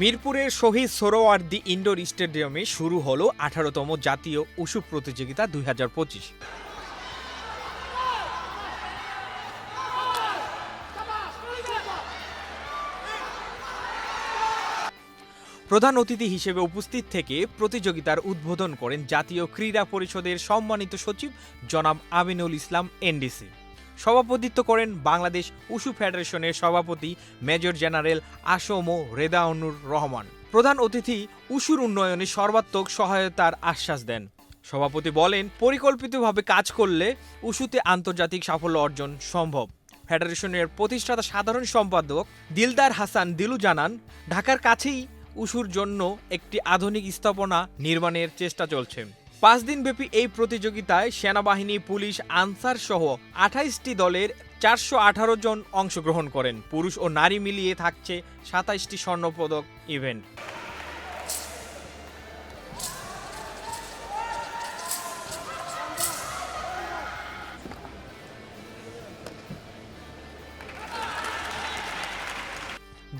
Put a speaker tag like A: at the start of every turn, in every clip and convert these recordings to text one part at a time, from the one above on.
A: মিরপুরের শহীদ সোহরাওয়ার্দী ইনডোর স্টেডিয়ামে শুরু হলো আঠারোতম জাতীয় উশু প্রতিযোগিতা দুই হাজার পঁচিশ। প্রধান অতিথি হিসেবে উপস্থিত থেকে প্রতিযোগিতার উদ্বোধন করেন জাতীয় ক্রীড়া পরিষদের সম্মানিত সচিব জনাব আমিনুল ইসলাম, এনডিসি। সভাপতিত্ব করেন বাংলাদেশ উশু ফেডারেশনের সভাপতি মেজর জেনারেল আসম রেদাউনুর রহমান। প্রধান অতিথি উশুর উন্নয়নে সর্বাত্মক সহায়তার আশ্বাস দেন। সভাপতি বলেন, পরিকল্পিতভাবে কাজ করলে উশুতে আন্তর্জাতিক সাফল্য অর্জন সম্ভব। ফেডারেশনের প্রতিষ্ঠাতা সাধারণ সম্পাদক দিলদার হাসান দিলু জানান, ঢাকার কাছেই উশুর জন্য একটি আধুনিক স্থাপনা নির্মাণের চেষ্টা চলছে। পাঁচ দিনব্যাপী এই প্রতিযোগিতায় সেনাবাহিনী, পুলিশ আনসার সহ আঠাইশটি দলের চারশো আঠারো জন অংশগ্রহণ করেন। পুরুষ ও নারী মিলিয়ে থাকছে সাতাইশটি স্বর্ণপদক ইভেন্ট।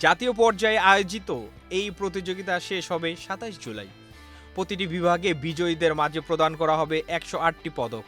A: জাতীয় পর্যায়ে আয়োজিত এই প্রতিযোগিতা শেষ হবে সাতাইশ জুলাই। প্রতিটি বিভাগে বিজয়ীদের মাঝে প্রদান করা হবে একশো আটটি পদক।